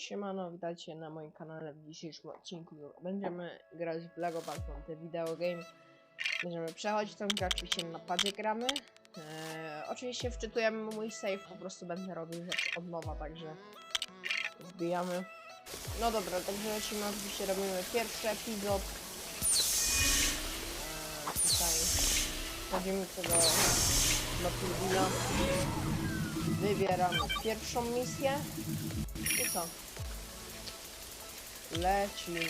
Siemano, witajcie na moim kanale w dzisiejszym odcinku. Będziemy grać w Lego Batman The Video Game. Będziemy przechodzić tą grę, oczywiście na padzie gramy. Eee, oczywiście wczytujemy mój save, po prostu będę robił rzecz od nowa, także wbijamy. No dobra, także oczywiście robimy pierwszy epizod. Eee, tutaj wchodzimy do Batmobila. Wybieramy pierwszą misję. I co? Lecimy.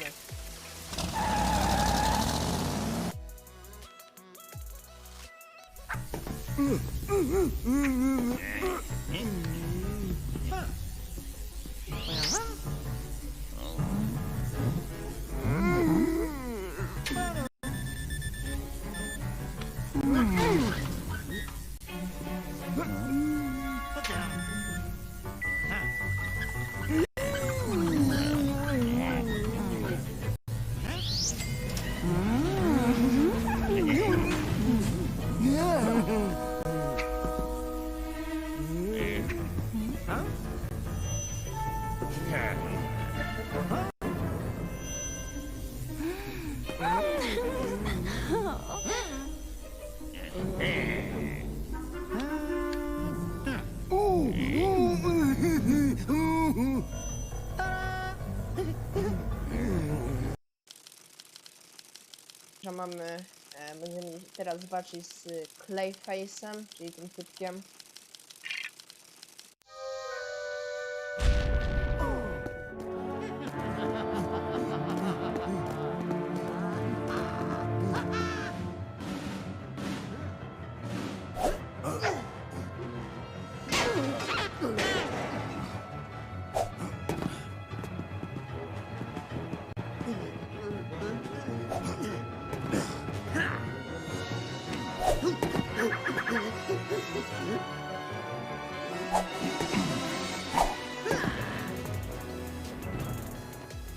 Mamy. E, będziemy teraz walczyć z Clayface'em, czyli tym typkiem.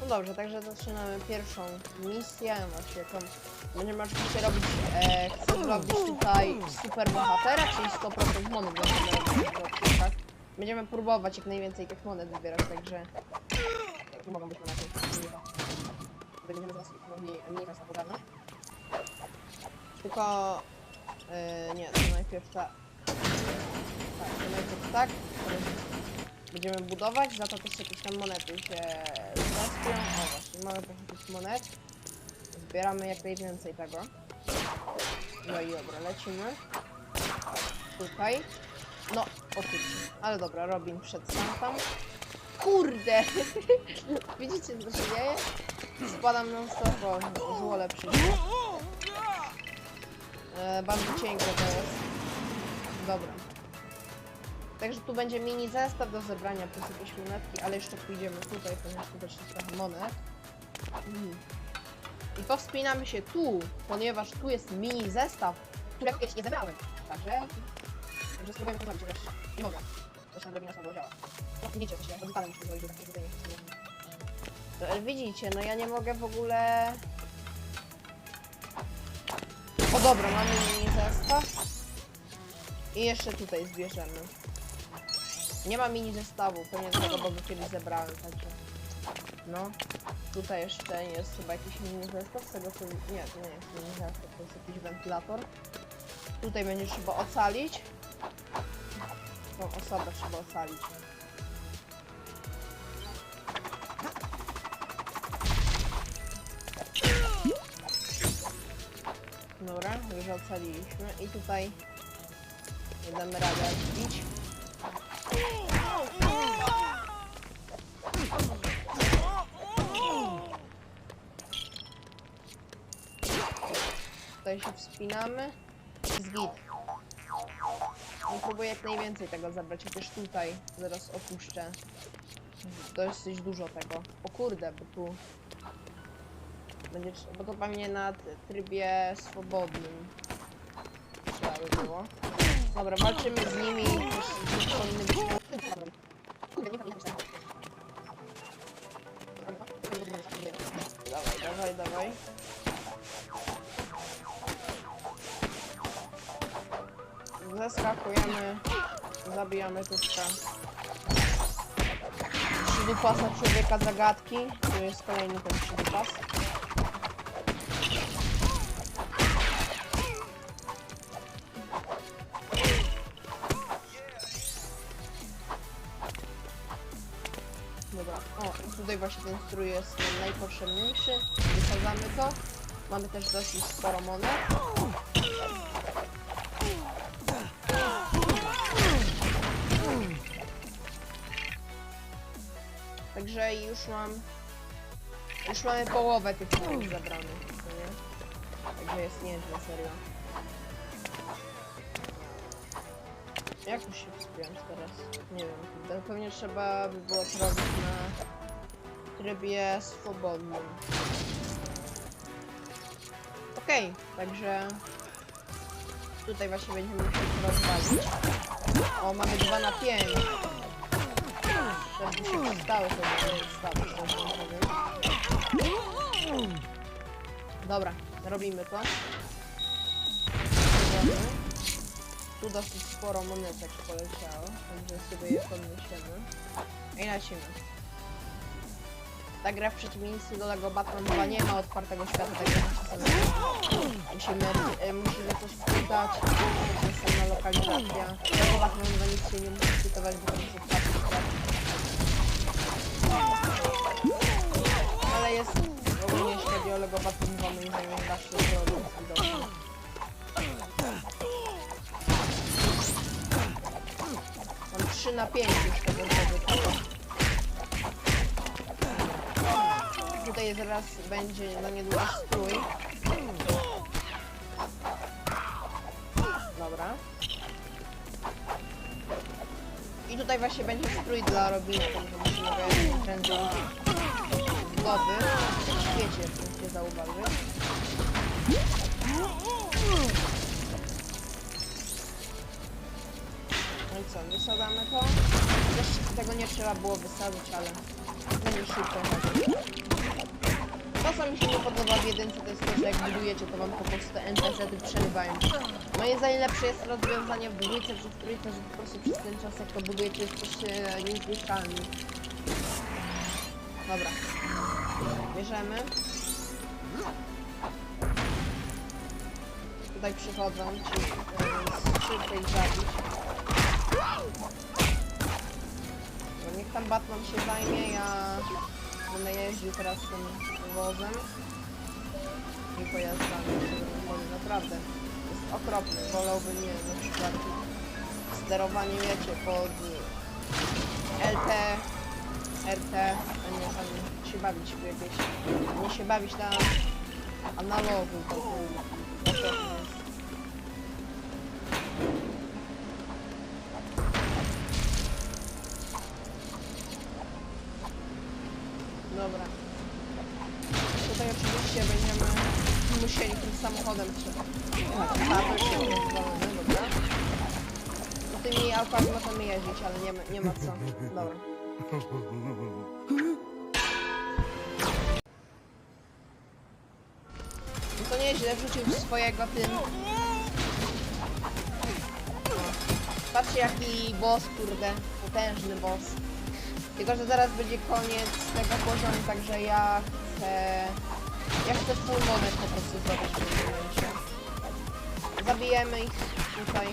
No dobrze, także zaczynamy pierwszą misję. Znaczy jaką będziemy oczywiście robić. E, chcę zrobić tutaj super bohatera, czyli 100% monet będziemy w odcinkach. Będziemy próbować jak najwięcej tych monet zbierać, także. Jak mogą być monety? Będziemy zaraz mniej, mniej czasu pogadać. Tylko. E, nie, to najpierw tak. Tak, to najpierw tak. Będziemy budować, za to też jakieś tam monety się zrespią. O właśnie, mamy trochę tych monet. Zbieramy jak najwięcej tego. No i dobra, lecimy. Tutaj. No, o. Ale dobra, Robin przed sam tam. Kurde! Widzicie co się dzieje? Spadam non stop, o, złole przyjdzie. E, bardzo cienko to jest. Także tu będzie mini zestaw do zebrania plus jakieś monetki, ale jeszcze pójdziemy tutaj, ponieważ tu też jest trochę monet. Mhm. I powspinamy się tu, ponieważ tu jest mini zestaw, którego jeszcze nie zebrałem. Także... Także spróbujemy to zrobić, chociaż nie mogę. Zresztą drobina słabo działa. No widzicie, to się odpalę muszę zrobić, żeby takie tutaj nie to, ale widzicie, no ja nie mogę w ogóle... O dobra, mamy mini zestaw. I jeszcze tutaj zbierzemy. Nie ma mini zestawu, pewnie tego, bo go kiedyś zebrałem, także... No. Tutaj jeszcze jest chyba jakiś mini zestaw, z tego co... Nie, to nie jest mini zestaw, to jest jakiś wentylator. Tutaj będzie trzeba ocalić. Tą osobę trzeba ocalić. Dobra, już ocaliliśmy i tutaj nie damy rady odbić. Tutaj się wspinamy. Zgit. No, próbuję jak najwięcej tego zabrać, chociaż tutaj zaraz opuszczę. Dosyć dużo tego. O kurde, bo tu... Będzie, bo to pewnie na trybie swobodnym. Trzeba by było. Dobra, walczymy z nimi. Powinny być... Dawaj, dawaj, dawaj. Zeskakujemy, zabijamy tubka. przydupasa człowieka zagadki. Tu jest kolejny ten przydupas. Dobra, o tutaj właśnie ten strój jest najpotrzebniejszy. Wysadzamy to. Mamy też dosyć sporo monet. Także już mam... Już mamy połowę tych monet zabranych? Także jest nieźle, serio. Jak tu się wspiąć teraz? Nie wiem. To pewnie trzeba by było to na trybie swobodnym. Okej, także tutaj właśnie będziemy musieli to rozwalić. O, mamy 2 na 5. Żeby się przystały, to by nie stało, to bym powiedział. Dobra, robimy to. Dobra. Tu dosyć sporo monetek poleciało, także sobie je podniesiemy. I lecimy. Ta gra w przeciwieństwie do Lego Batman 2 nie ma otwartego świata, tak jak musimy, e, musimy coś wczytać, jest sama lokalizacja. Lego Batman 2 nic się nie musi wczytywać, bo to jest otwarty świat. Ale jest ogólnie jeśli chodzi o Lego Batman 2 moim zdaniem da się zrobić widocznie. 3 na 5 już tego zdobytego. Tutaj zaraz będzie na niedługo strój. Dobra. I tutaj właśnie będzie strój dla Robina, także jak prędzej zdobyć. W świecie, musicie zauważyć. Wysadzamy to? Też tego nie trzeba było wysadzić, ale będzie szybko chodzić. To co mi się nie podoba w jedynce to jest to, że jak budujecie to wam po prostu NPC-ty przerywają. Moje zdaniem lepsze jest rozwiązanie w dwójce czy w trójce, że po prostu przez ten czas jak to budujecie jesteście niezniszczalni. Dobra. Bierzemy. Tutaj przychodzą ci yy, szybko ich zabić. No niech tam Batman się zajmie, ja będę jeździł teraz tym wozem i pojazdami, bo naprawdę jest okropny. Wolałbym, nie na przykład sterowanie, wiecie, pod LT, RT, a nie tam się bawić w jakieś, nie się bawić na analogu, bo to okropne jest. Dobra. Tutaj oczywiście będziemy musieli tym samochodem przejechać. Tak, się dobra. No tymi autami możemy jeździć, ale nie ma, nie ma co. Dobra. No to nieźle wrzucił swojego tym. Patrzcie jaki boss, kurde. Potężny boss. Tylko, że zaraz będzie koniec tego poziomu, także ja chcę... Ja chcę full monet po prostu zrobić w tym momencie. Zabijemy ich tutaj.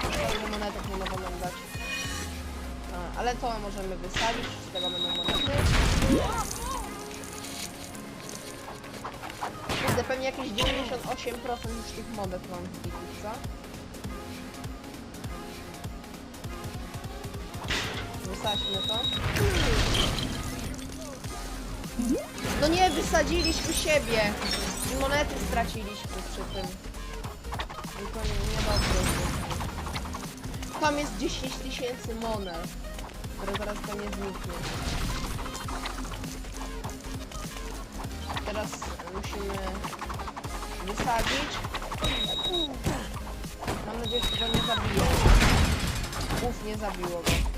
Pełne monetek nie mogą nam dać. A, ale to możemy wysadzić, z tego będą monety. Kurde, pewnie jakieś 98% już tych monet mam kitu, co? Wysadźmy to. No nie, wysadziliśmy siebie. I monety straciliśmy przy tym. I to nie, niedobrze. Tam jest 10 tysięcy monet, które zaraz pewnie zniknie. Teraz musimy wysadzić. Mam nadzieję, że go nie zabije. Uf, nie zabiło go.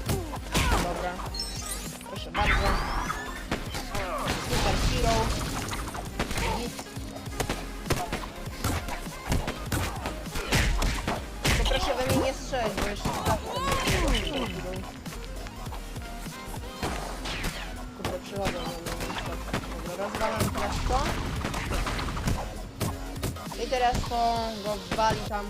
Respo, go wali tam.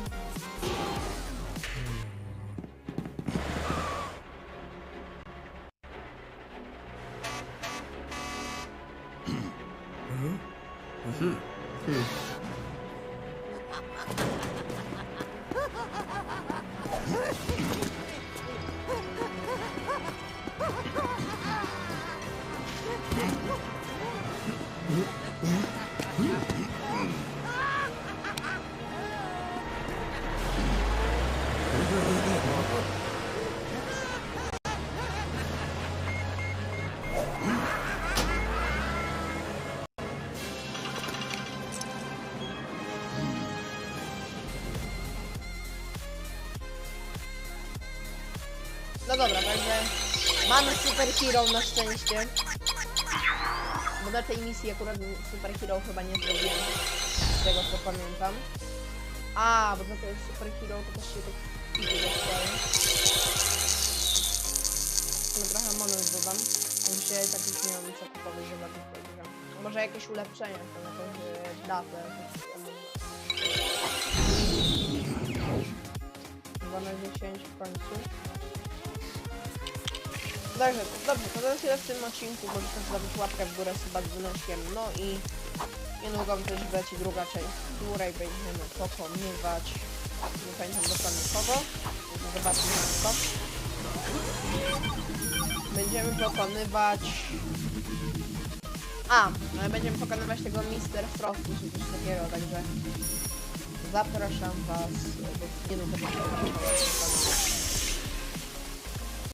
No dobra, także mamy super hero na szczęście. Bo na tej misji akurat super hero chyba nie zrobiłem. Z tego co pamiętam. A, bo to jest super hero, to też się tak idzie dostaje. No trochę monet dodam. Dzisiaj tak już nie mam co kupować, żeby powiedziałem. Może jakieś ulepszenia, to na jakąś datę. Chyba na 10 w końcu. Dobrze, dobrze, to na tyle w tym odcinku. Możecie zrobić łapkę w górę z dzwoneczkiem. No i niedługo też wleci druga część, w której będziemy pokonywać. Nie pamiętam dokładnie kogo. Zobaczmy na to. Będziemy pokonywać. A, będziemy pokonywać tego Mister Frosty, czy coś takiego, także zapraszam was do niedługo.